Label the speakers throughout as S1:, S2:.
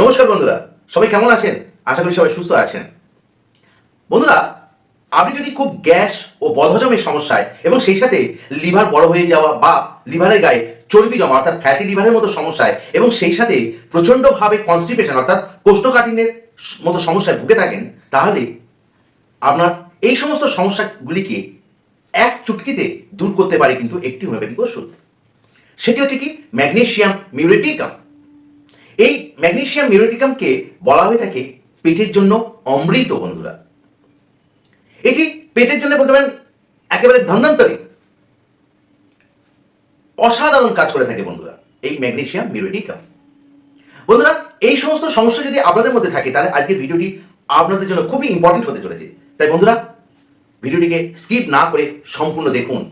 S1: নমস্কার বন্ধুরা, সবাই কেমন আছেন? আশা করি সবাই সুস্থ আছেন। বন্ধুরা, আপনি যদি খুব গ্যাস ও বদহজমের সমস্যায় এবং সেই সাথে লিভার বড় হয়ে যাওয়া বা লিভারের গায়ে চর্বি জমা, অর্থাৎ ফ্যাটি লিভারের মতো সমস্যায় এবং সেই সাথে প্রচণ্ডভাবে কনস্টিপেশন অর্থাৎ কোষ্ঠকাঠিন্যের মতো সমস্যায় ভুগে থাকেন, তাহলে আপনার এই সমস্ত সমস্যাগুলিকে এক চুটকিতে দূর করতে পারে কিন্তু একটি হোমিওপ্যাথিক ওষুধ। সেটি হচ্ছে কি? Magnesium muriaticum. এই ম্যাগনেশিয়াম মিউরেটিকামকে বলা হয়ে থাকে পেটের জন্য অমৃত, বন্ধুরা। এটি পেটের জন্য বলতে পারেন একেবারে ধন্যান্তরী অসাধারণ কাজ করে থাকে, বন্ধুরা, এই ম্যাগনেশিয়াম মিউরেটিকাম বন্ধুরা, এই সমস্ত সমস্যা যদি আপনাদের মধ্যে থাকে, তাহলে আজকের ভিডিওটি আপনাদের জন্য খুবই ইম্পর্টেন্ট হতে চলেছে। তাই, বন্ধুরা, ভিডিওটিকে স্কিপ না করে সম্পূর্ণ দেখুন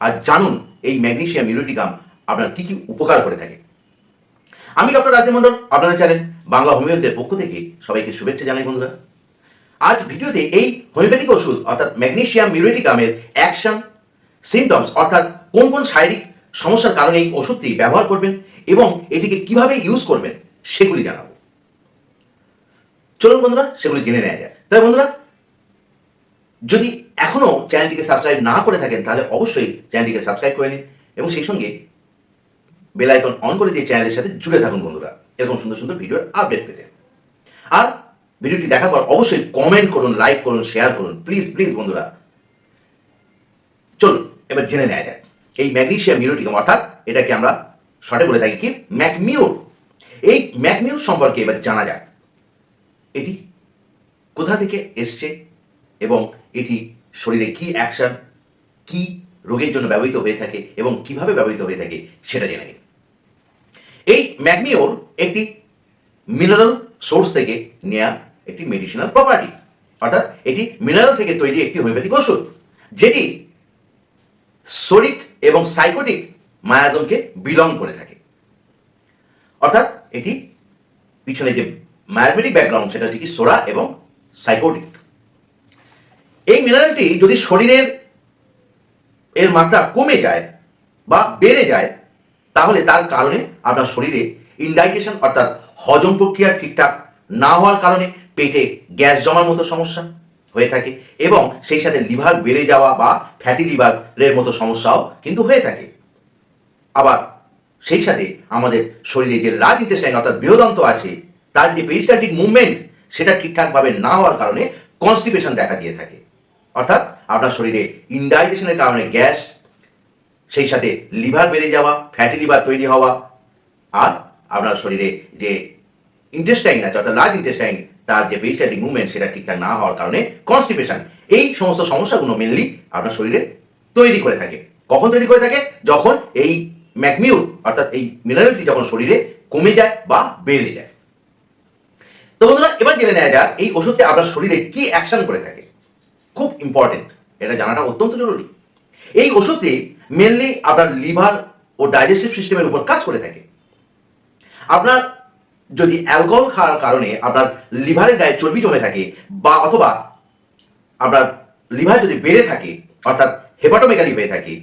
S1: আর জানুন এই ম্যাগনেশিয়াম মিউরেটিকাম আপনার কী কী উপকার করে থাকে। আমি ডক্টর রাজেন মন্ডল আপনাদের চ্যানেল বাংলা হোমিওপ্যাথের পক্ষ থেকে সবাইকে শুভেচ্ছা জানাই বন্ধুরা। আজ ভিডিওতে এই হোমিওপ্যাথিক ওষুধ, অর্থাৎ ম্যাগনেশিয়াম মিউরেটিকামের অ্যাকশন সিমটমস, অর্থাৎ কোন কোন শারীরিক সমস্যার কারণে এই ওষুধটি ব্যবহার করবেন এবং এটিকে কীভাবে ইউজ করবেন, সেগুলি জানাব। চলুন বন্ধুরা, সেগুলি জেনে নেওয়া যাক। তাই বন্ধুরা, যদি এখনও চ্যানেলটিকে সাবস্ক্রাইব না করে থাকেন, তাহলে অবশ্যই চ্যানেলটিকে সাবস্ক্রাইব করে নিন এবং সেই সঙ্গে বেল আইকন অন করে দিয়ে চ্যানেলের সাথে জুড়ে থাকুন, বন্ধুরা। এরকম সুন্দর সুন্দর ভিডিওর আপডেট পেতে। আর ভিডিওটি দেখার পর অবশ্যই কমেন্ট করুন লাইক করুন শেয়ার করুন। প্লিজ প্লিজ বন্ধুরা। চলুন, এবার জেনে নেওয়া যাক। এই ম্যাগনেশিয়াম মিউরিটিকাম অর্থাৎ এটাকে আমরা শর্টে বলে থাকি কি? ম্যাকমিউর এই ম্যাকমিউর সম্পর্কে এবার জানা যাক। এটি কোথা থেকে এসছে এবং এটি শরীরে কি অ্যাকশন কি রোগের জন্য ব্যবহৃত হয়ে থাকে এবং কীভাবে ব্যবহৃত হয়ে থাকে সেটা জেনে নিন এই ম্যাগনিওর একটি মিনারেল সোর্স থেকে নেওয়া একটি মেডিসিনাল প্রপার্টি অর্থাৎ এটি মিনারেল থেকে তৈরি একটি হোমিওপ্যাথিক ওষুধ যেটি শরিক এবং সাইকোটিক মায়াজনকে বিলং করে থাকে। অর্থাৎ এটি পিছনে যে ম্যাথমেটিক ব্যাকগ্রাউন্ড সেটা হচ্ছে কি সোরা এবং সাইকোটিক এই মিনারেলটি যদি শরীরের এর মাত্রা কমে যায় বা বেড়ে যায় তাহলে তার কারণে আপনার শরীরে ইনডাইজেশন অর্থাৎ হজম প্রক্রিয়া ঠিকঠাক না হওয়ার কারণে পেটে গ্যাস জমার মতো সমস্যা হয়ে থাকে এবং সেই সাথে লিভার বেড়ে যাওয়া বা ফ্যাটি লিভারের মতো সমস্যাও কিন্তু হয়ে থাকে। আবার সেই সাথে আমাদের শরীরে যে লার্জ ইন্টেস্টাইন অর্থাৎ বৃহদন্ত আছে, তার যে পেরিস্টাটিক মুভমেন্ট সেটা ঠিকঠাকভাবে না হওয়ার কারণে কনস্টিপেশন দেখা দিয়ে থাকে। অর্থাৎ আপনার শরীরে ইনডাইজেশনের কারণে গ্যাস সেই সাথে লিভার বেড়ে যাওয়া ফ্যাটি লিভার তৈরি হওয়া, আর আপনার শরীরে যে ইন্টেস্টাইন আছে, অর্থাৎ লার্জ ইন্টেস্টাইন তার যে পেরিস্টাটিক মুভমেন্ট সেটা ঠিকঠাক না হওয়ার কারণে কনস্টিপেশন এই সমস্ত সমস্যাগুলো মেনলি আপনার শরীরে তৈরি করে থাকে। কখন তৈরি করে থাকে? যখন এই ম্যাকমিউর অর্থাৎ এই মিনারেলটি যখন শরীরে কমে যায় বা বেড়ে যায়। তো বন্ধুরা, এবার জেনে নেওয়া যাক, এই ওষুধটি আপনার শরীরে কি অ্যাকশন করে থাকে। খুব ইম্পর্টেন্ট এটা জানাটা অত্যন্ত জরুরি। এই ওষুধটি মেনলি আপনার লিভার ও ডাইজেস্টিভ সিস্টেমের উপর কাজ করে থাকে। আপনার যদি অ্যালকোহল খাওয়ার কারণে আপনার লিভারের গায়ে চর্বি জমে থাকে বা অথবা আপনার লিভার যদি বেড়ে থাকে, অর্থাৎ হেপাটোমেগালি হয়ে থাকে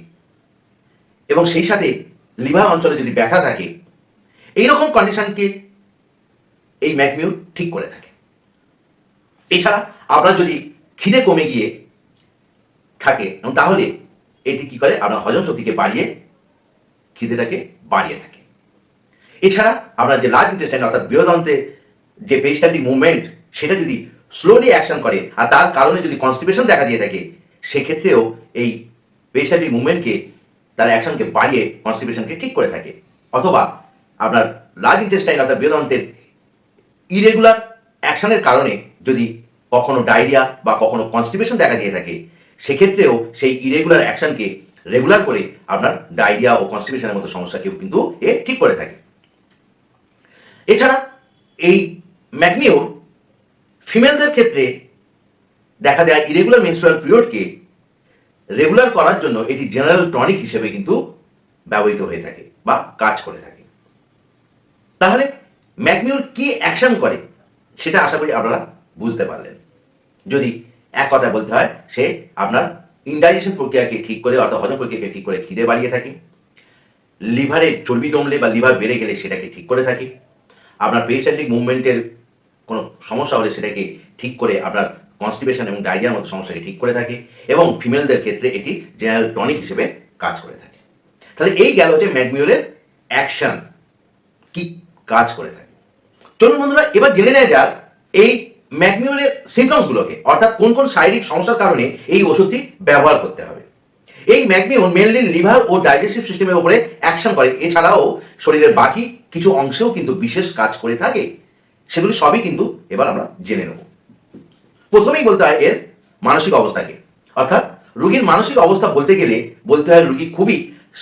S1: এবং সেই সাথে লিভার অঞ্চলে যদি ব্যথা থাকে, এইরকম কন্ডিশনকে এই ম্যাকমিউ ঠিক করে থাকে। এছাড়া আপনার যদি খিদে কমে গিয়ে থাকে, তাহলে এটি কি করে? আপনার হজম শক্তিকে বাড়িয়ে, খিদেটাকে বাড়িয়ে থাকে। এছাড়া আপনার যে লার্জ ইন্টেস্টাইন অর্থাৎ বৃহদন্তে যে পেস্টালি মুভমেন্ট সেটা যদি স্লোলি অ্যাকশন করে, আর তার কারণে যদি কনস্টিপেশন দেখা দিয়ে থাকে, সেক্ষেত্রেও এই পেস্টালি মুভমেন্টকে তার অ্যাকশনকে বাড়িয়ে কনস্টিপেশনকে ঠিক করে থাকে। অথবা আপনার লার্জ ইন্টেস্টাইন অর্থাৎ বৃহদন্তের ইরেগুলার অ্যাকশনের কারণে যদি কখনো ডায়রিয়া বা কখনো কনস্টিপেশন দেখা দিয়ে থাকে সেক্ষেত্রেও সেই ইরেগুলার অ্যাকশনকে রেগুলার করে আপনার ডায়রিয়া ও কনস্টিপেশনের মতো সমস্যাকেও কিন্তু এ ঠিক করে থাকে। এছাড়া এই ম্যাগনিওর ফিমেলদের ক্ষেত্রে দেখা দেয় ইরেগুলার মেনস্ট্রুয়াল পিরিয়ডকে রেগুলার করার জন্য এটি জেনারেল টনিক হিসেবে কিন্তু ব্যবহৃত হয়ে থাকে বা কাজ করে থাকে। তাহলে ম্যাকমিউর কি অ্যাকশন করে সেটা আশা করি আপনারা বুঝতে পারলেন। যদি এক কথা বলতে হয়, সে আপনার ইনডাইজেশন প্রক্রিয়াকে ঠিক করে অর্থাৎ হজম প্রক্রিয়াকে ঠিক করে খিদে বাড়িয়ে থাকে। লিভারে চর্বি জমলে বা লিভার বেড়ে গেলে সেটাকে ঠিক করে থাকে। আপনার পেরিস্টালটিক মুভমেন্টের কোনো সমস্যা হলে সেটাকে ঠিক করে আপনার কনস্টিপেশন এবং ডায়রিয়ার মতো সমস্যাকে ঠিক করে থাকে এবং ফিমেলদের ক্ষেত্রে এটি জেনারেল টনিক হিসেবে কাজ করে থাকে। তাহলে এই গেল হচ্ছে ম্যাগমিউলের অ্যাকশন কি কাজ করে থাকে। চলুন বন্ধুরা, এবার জেনে নেওয়া যাক এই ম্যাগমিউলের সিমটমসগুলোকে অর্থাৎ কোন কোন শারীরিক সমস্যার কারণে এই ওষুধটি ব্যবহার করতে হবে। এই ম্যাগমিউল মেনলি লিভার ও ডাইজেস্টিভ সিস্টেমের উপরে অ্যাকশন করে। এছাড়াও শরীরের বাকি কিছু অংশেও কিন্তু বিশেষ কাজ করে থাকে। সেগুলি সবই কিন্তু এবার আমরা জেনে নেব। প্রথমেই বলতে হয় এর মানসিক অবস্থাকে। অর্থাৎ রুগীর মানসিক অবস্থা বলতে গেলে, বলতে হয় রুগী খুবই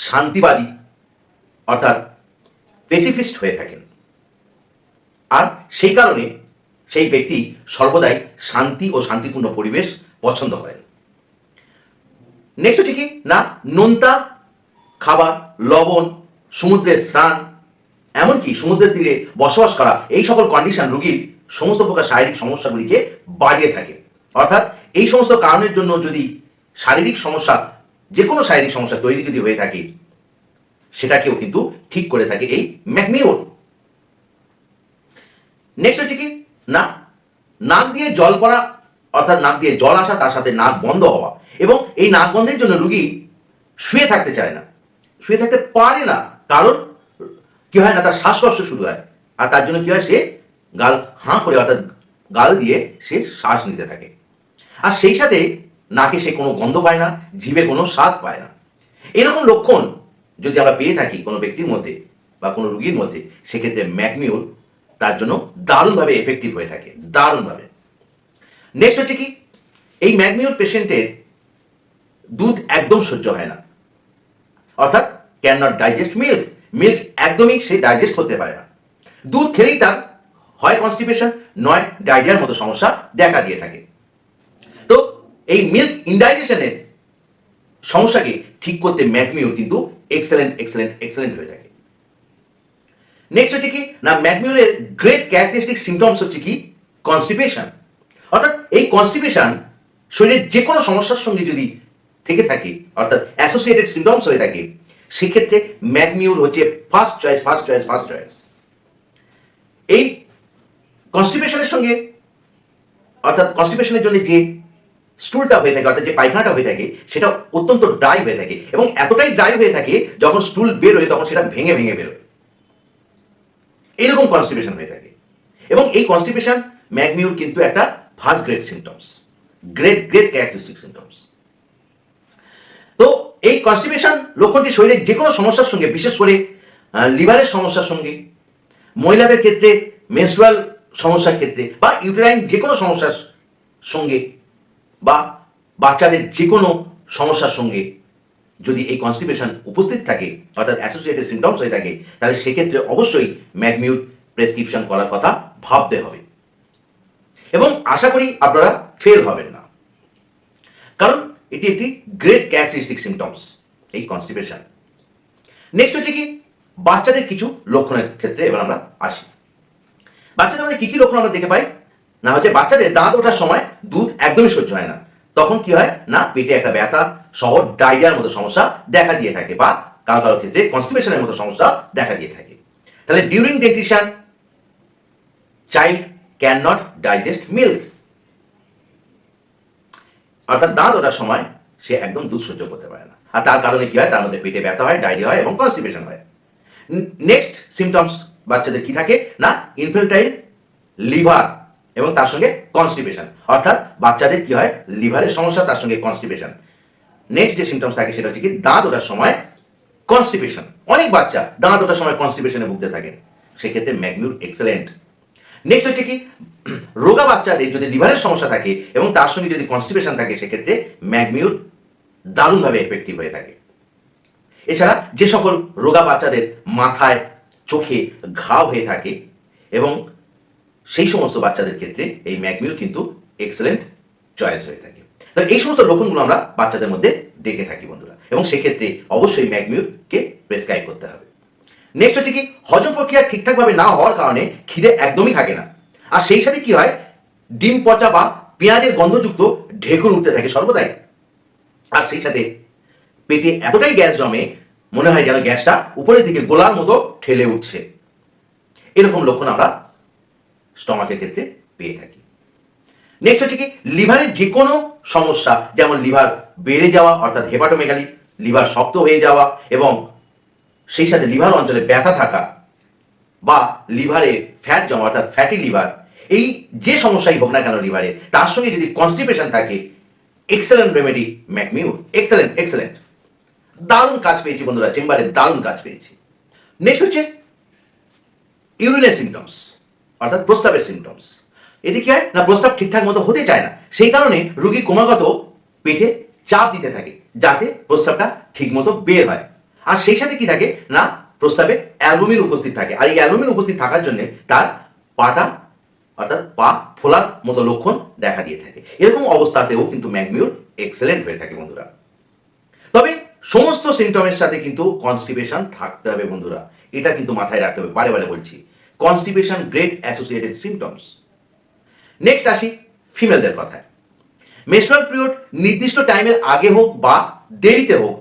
S1: শান্তিবাদী, অর্থাৎ পেসিফিস্ট হয়ে থাকেন। আর সেই কারণে সেই ব্যক্তি সর্বদাই শান্তি ও শান্তিপূর্ণ পরিবেশ পছন্দ করেন। নেক্সট হচ্ছে কি? না, নোনতা, খাবার, লবণ, সমুদ্রের স্নান, এমনকি সমুদ্রের তীরে বসবাস করা এই সকল কন্ডিশন রুগীর সমস্ত প্রকার শারীরিক সমস্যাগুলিকে বাড়িয়ে থাকে। অর্থাৎ এই সমস্ত কারণের জন্য যদি শারীরিক সমস্যা যে কোনো শারীরিক সমস্যা তৈরি যদি হয়ে থাকে, সেটাকেও কিন্তু ঠিক করে থাকে এই ম্যাকমিওর। নেক্সট হচ্ছে কি? না নাক দিয়ে জল পড়া, অর্থাৎ নাক দিয়ে জল আসা, তার সাথে নাক বন্ধ হওয়া। এবং এই নাক বন্ধের জন্য রুগী শুয়ে থাকতে চায় না। শুয়ে থাকতে পারে না, কারণ কি হয় না, তার শ্বাসকষ্ট শুরু হয়। আর তার জন্য কি হয়, সে গাল হাঁ করে, অর্থাৎ গাল দিয়ে সে শ্বাস নিতে থাকে। আর সেই সাথে নাকে সে কোনো গন্ধ পায় না, জিভে কোনো স্বাদ পায় না। এরকম লক্ষণ যদি আমরা পেয়ে থাকি কোনো ব্যক্তির মধ্যে বা কোনো রুগীর মধ্যে, সেক্ষেত্রে ম্যাকমিউল তার জন্য দারুণভাবে এফেক্টিভ হয়ে থাকে, দারুণভাবে। নেক্সট হচ্ছে কি? এই ম্যাগমিউল পেশেন্টের দুধ একদম সহ্য হয় না। অর্থাৎ can not digest milk milk একদমই সে ডাইজেস্ট করতে পারে না। দুধ খেলেই তার হয় কনস্টিপেশন নয় ডায়রিয়ার মতো সমস্যা দেখা দিয়ে থাকে। তো এই মিল্ক ইনডাইজেশনের সমস্যাকে ঠিক করতে ম্যাগমিউল কিন্তু এক্সেলেন্ট এক্সেলেন্ট এক্সেলেন্ট হয়ে থাকে। নেক্সট হচ্ছে কি? না ম্যাগমিউলের গ্রেট ক্যারেক্টারিস্টিক সিমটমস হচ্ছে কি? কনস্টিপেশন অর্থাৎ এই কনস্টিপেশন শরীরের যে কোনো সমস্যার সঙ্গে যদি থেকে থাকে, অর্থাৎ অ্যাসোসিয়েটেড সিমটমস হয়ে থাকে, সেক্ষেত্রে ম্যাগমিউর হচ্ছে first choice first choice first choice এই কনস্টিপেশনের সঙ্গে, অর্থাৎ কনস্টিপেশনের জন্য যে স্টুলটা হয়ে থাকে, অর্থাৎ যে পায়খানাটা হয়ে থাকে, সেটা অত্যন্ত ড্রাই হয়ে থাকে এবং এতটাই ড্রাই হয়ে থাকে, যখন স্টুল বেরোয় তখন সেটা ভেঙে ভেঙে বেরোয় এরকম কনস্টিপেশন হয়ে থাকে। এবং এই কনস্টিপেশন ম্যাগমিউর কিন্তু একটা first grade symptoms great great characteristic symptoms তো এই কনস্টিপেশন লক্ষণটি শরীরের যে কোনো সমস্যার সঙ্গে, বিশেষ করে লিভারের সমস্যার সঙ্গে, মহিলাদের ক্ষেত্রে মেনস্ট্রুয়াল সমস্যার ক্ষেত্রে, বা ইউটেরাইন যে কোনো সমস্যার সঙ্গে, বা বাচ্চাদের যে কোনো সমস্যার সঙ্গে যদি এই কনস্টিপেশন উপস্থিত থাকে, অর্থাৎ অ্যাসোসিয়েটেড সিমটমস হয়ে থাকে, তাহলে সেক্ষেত্রে অবশ্যই ম্যাগমিউট প্রেসক্রিপশন করার কথা ভাবতে হবে। এবং আশা করি আপনারা ফেল হবেন না। কারণ এটি একটি গ্রেট ক্যারেক্টারিস্টিক সিমটমস এই কনস্টিপেশন নেক্সট হচ্ছে কি, বাচ্চাদের কিছু লক্ষণের ক্ষেত্রে এবার আমরা আসি। বাচ্চাদের মধ্যে কী কী লক্ষণ আমরা দেখে পাই? না হচ্ছে বাচ্চাদের দাঁত ওঠার সময় দুধ একদমই সহ্য হয় না। তখন কি হয়? না, পেটে একটা ব্যথা সহ ডায়রিয়ার মতো সমস্যা দেখা দিয়ে থাকে বা কারও কারও ক্ষেত্রে কনস্টিপেশনের মতো সমস্যা দেখা দিয়ে থাকে। তাহলে during dentition child can not digest milk অর্থাৎ দাঁত ওঠার সময় সে একদম দুধ সহ্য করতে পারে না। আর তার কারণে কি হয়? তার মধ্যে পেটে ব্যথা হয়, ডায়রিয়া হয় এবং কনস্টিপেশন হয়। নেক্সট সিমটমস বাচ্চাদের কি থাকে? না ইনফেলটাইল লিভার এবং তার সঙ্গে কনস্টিপেশন অর্থাৎ বাচ্চাদের কি হয়? লিভারের সমস্যা, তার সঙ্গে কনস্টিপেশন নেক্সট যে সিমটমস থাকে সেটা হচ্ছে কি দাঁত ওঠার সময় কনস্টিপেশন অনেক বাচ্চা দাঁত ওঠার সময় কনস্টিপেশনে ভুগতে থাকে। সেক্ষেত্রে ম্যাগমিউর এক্সেলেন্ট নেক্সট হচ্ছে কি রোগা বাচ্চাদের যদি লিভারের সমস্যা থাকে এবং তার সঙ্গে যদি কনস্টিপেশন থাকে, সেক্ষেত্রে ম্যাগমিউর দারুণভাবে এফেক্টিভ হয়ে থাকে। এছাড়া যে সকল রোগা বাচ্চাদের মাথায়, চোখে ঘাও হয়ে থাকে এবং সেই সমস্ত বাচ্চাদের ক্ষেত্রে এই ম্যাগমিউর কিন্তু এক্সেলেন্ট চয়েস হয়ে থাকে। তো এই সমস্ত লক্ষণগুলো আমরা বাচ্চাদের মধ্যে দেখে থাকি, বন্ধুরা। এবং সেক্ষেত্রে অবশ্যই ম্যাগমিউরকে প্রেসক্রাইব করতে হবে। নেক্সট হচ্ছে কি, হজম প্রক্রিয়া ঠিকঠাকভাবে না হওয়ার কারণে খিদে একদমই থাকে না। আর সেই সাথে কি হয়, ডিম, পচা বা পেঁয়াজের গন্ধযুক্ত ঢেকুর উঠতে থাকে সর্বদাই। আর সেই সাথে পেটে এতটাই গ্যাস জমে, মনে হয় যেন গ্যাসটা উপরের দিকে গোলার মতো ঠেলে উঠছে। এরকম লক্ষণ আমরা স্টমাকের ক্ষেত্রে পেয়ে থাকি। নেক্সট হচ্ছে কি, লিভারের যে কোনো সমস্যা, যেমন লিভার বেড়ে যাওয়া, অর্থাৎ হেপাটোমেগালি লিভার শক্ত হয়ে যাওয়া এবং সেই সাথে লিভার অঞ্চলে ব্যথা থাকা বা লিভারে ফ্যাট জমা, অর্থাৎ ফ্যাটি লিভার এই যে সমস্যাই হোক না কেন লিভারে, তার সঙ্গে যদি কনস্টিপেশন থাকে এক্সেলেন্ট রেমেডি ম্যাকমিউর এক্সেলেন্ট এক্সেলেন্ট দারুণ কাজ পেয়েছি বন্ধুরা, চেম্বারে দারুণ কাজ পেয়েছি। নেক্সট হচ্ছে ইউরিনের সিমটমস অর্থাৎ প্রস্রাবের সিমটমস এতে কি হয় না প্রস্রাব ঠিকঠাক মতো হতে চায় না। সেই কারণে রুগী ক্রমাগত পেটে চাপ দিতে থাকে, যাতে প্রস্রাবটা ঠিক মতো বের হয়। আর সেই সাথে কি থাকে? না, প্রস্রাবে অ্যালবুমিন উপস্থিত থাকে। আর এই অ্যালবুমিন উপস্থিত থাকার জন্য তার পাটা, অর্থাৎ পা ফোলার মতো লক্ষণ দেখা দিয়ে থাকে। এরকম অবস্থাতেও কিন্তু ম্যাগমিউর এক্সেলেন্ট হয়ে থাকে বন্ধুরা। তবে সমস্ত সিমটমের সাথে কিন্তু কনস্টিপেশন থাকতে হবে বন্ধুরা। এটা কিন্তু মাথায় রাখতে হবে। বারে বারে বলছি constipation great associated symptoms next আসি ফিমেলদের কথায়। মেস্ট্রাল পিরিয়ড নির্দিষ্ট টাইমের আগে হোক বা দেরিতে হোক,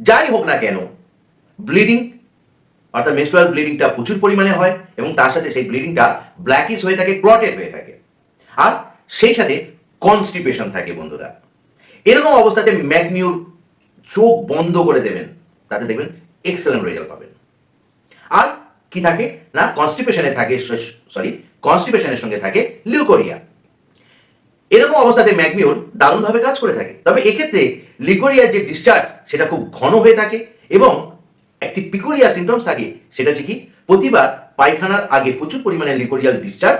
S1: যাই হোক না কেন ব্লিডিং অর্থাৎ মেস্ট্রাল ব্লিডিংটা প্রচুর পরিমাণে হয় এবং তার সাথে সেই ব্লিডিংটা ব্ল্যাকিশ হয়ে থাকে ক্লটেড হয়ে থাকে। আর সেই সাথে কনস্টিপেশন থাকে বন্ধুরা। এরকম অবস্থাতে ম্যাগনিউর চোখ বন্ধ করে দেবেন, তাতে দেখবেন এক্সেলেন্ট রেজাল্ট পাবেন। আর কি থাকে? না কনস্টিপেশনে থাকে সরি কনস্টিপেশনের সঙ্গে থাকে লিউকোরিয়া এরকম অবস্থাতে ম্যাগমিউর দারুণভাবে কাজ করে থাকে। তবে এক্ষেত্রে লিকোরিয়ার যে ডিসচার্জ সেটা খুব ঘন হয়ে থাকে এবং একটি পিকোরিয়া সিমটমস থাকে, সেটা হচ্ছে কি, প্রতিবার পায়খানার আগে প্রচুর পরিমাণে লিকোরিয়াল ডিসচার্জ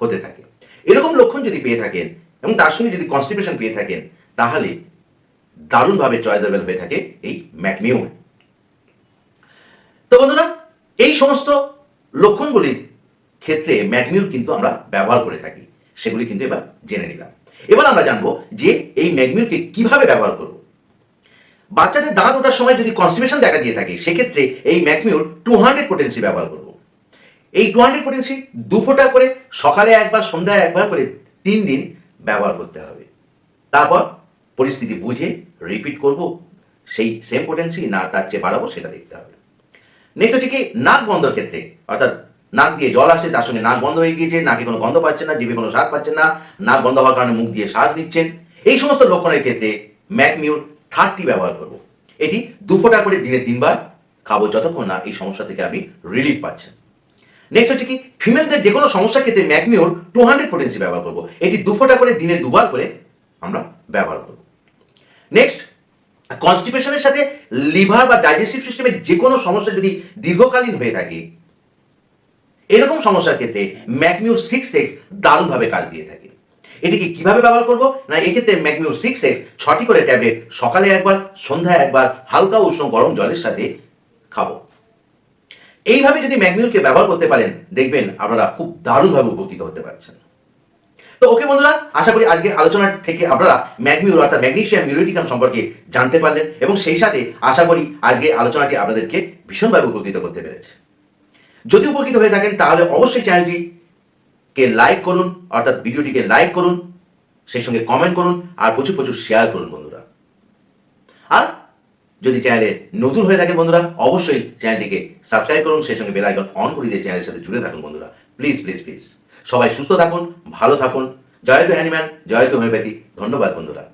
S1: হতে থাকে। এরকম লক্ষণ যদি পেয়ে থাকেন এবং তার সঙ্গে যদি কনস্টিপেশন পেয়ে থাকেন, তাহলে দারুণভাবে চয়েসেবল হয়ে থাকে এই ম্যাকমিউর। তো বন্ধুরা এই সমস্ত লক্ষণগুলির ক্ষেত্রে ম্যাগমিউর কিন্তু আমরা ব্যবহার করে থাকি, সেগুলি কিন্তু এবার জেনে নিলাম। এবার আমরা জানব যে এই ম্যাগমিউরকে কীভাবে ব্যবহার করব। বাচ্চাদের দাঁত ওঠার সময় যদি কনস্টিপেশন দেখা দিয়ে থাকে, সেক্ষেত্রে এই ম্যাগমিউর টু হান্ড্রেড পোটেন্সি ব্যবহার করব। এই টু হান্ড্রেড পোটেন্সি দু ফোঁটা করে সকালে একবার, সন্ধ্যায় একবার করে তিন দিন ব্যবহার করতে হবে। তারপর পরিস্থিতি বুঝে রিপিট করব, সেই সেম পোটেন্সি না তার চেয়ে বাড়াবো, সেটা দেখতে হবে। নেক্সট হচ্ছে কি নাক বন্ধর ক্ষেত্রে? অর্থাৎ নাক দিয়ে জল আসে তার সঙ্গে নাক বন্ধ হয়ে গিয়েছে, নাকে কোনো গন্ধ পাচ্ছেন না, জিভে কোনো স্বাদ পাচ্ছেন না, নাক বন্ধ হওয়ার কারণে মুখ দিয়ে শ্বাস নিচ্ছেন। এই সমস্ত লক্ষণের ক্ষেত্রে ম্যাকমিউর থার্টি ব্যবহার করব। এটি দু ফোঁটা করে দিনে তিনবার খাব যতক্ষণ না এই সমস্যা থেকে আপনি রিলিফ পাচ্ছেন। নেক্সট হচ্ছে কি ফিমেলদের যে কোনো সমস্যার ক্ষেত্রে ম্যাগমিওর টু হান্ড্রেড পোটেন্সি ব্যবহার করব। এটি দু ফোঁটা করে দিনে দুবার করে আমরা ব্যবহার করব। নেক্সট কনস্টিপেশনের সাথে লিভার বা ডাইজেস্টিভ সিস্টেমের যে কোনো সমস্যা যদি দীর্ঘকালীন হয়ে থাকে, এরকম সমস্যার ক্ষেত্রে ম্যাকমিউর সিক্স এক্স দারুণভাবে কাজ দিয়ে থাকে। এটিকে কীভাবে ব্যবহার করব? না, এক্ষেত্রে ম্যাকমিউর সিক্স এক্স ছটি করে ট্যাবলেট সকালে একবার, সন্ধ্যায় একবার, হালকা উষ্ণ গরম জলের সাথে খাব। এইভাবে যদি ম্যাগমিউরকে ব্যবহার করতে পারেন, দেখবেন আপনারা খুব দারুণভাবে উপকৃত হতে পারছেন। তো ওকে বন্ধুরা, আশা করি আজকে আলোচনা থেকে আপনারা ম্যাগমিউর অর্থাৎ ম্যাগনেশিয়াম মিউরিটিকাম সম্পর্কে জানতে পারলেন এবং সেই সাথে আশা করি আজকে আলোচনাটি আপনাদেরকে ভীষণভাবে উপকৃত করতে পেরেছে। যদি উপকৃত হয়ে থাকেন, তাহলে অবশ্যই চ্যানেলটিকে লাইক করুন, অর্থাৎ ভিডিওটিকে লাইক করুন, সেই সঙ্গে কমেন্ট করুন, আর প্রচুর প্রচুর শেয়ার করুন বন্ধুরা। আর যদি চ্যানেলে নতুন হয়ে থাকে বন্ধুরা, অবশ্যই চ্যানেলটিকে সাবস্ক্রাইব করুন, সেই সঙ্গে বেল আইকন অন করে দিয়ে চ্যানেলের সাথে জুড়ে থাকুন বন্ধুরা। প্লিজ প্লিজ প্লিজ সবাই সুস্থ থাকুন ভালো থাকুন। জয় তো হ্যানিম্যান জয় তো হোমিওপ্যাথি। ধন্যবাদ বন্ধুরা।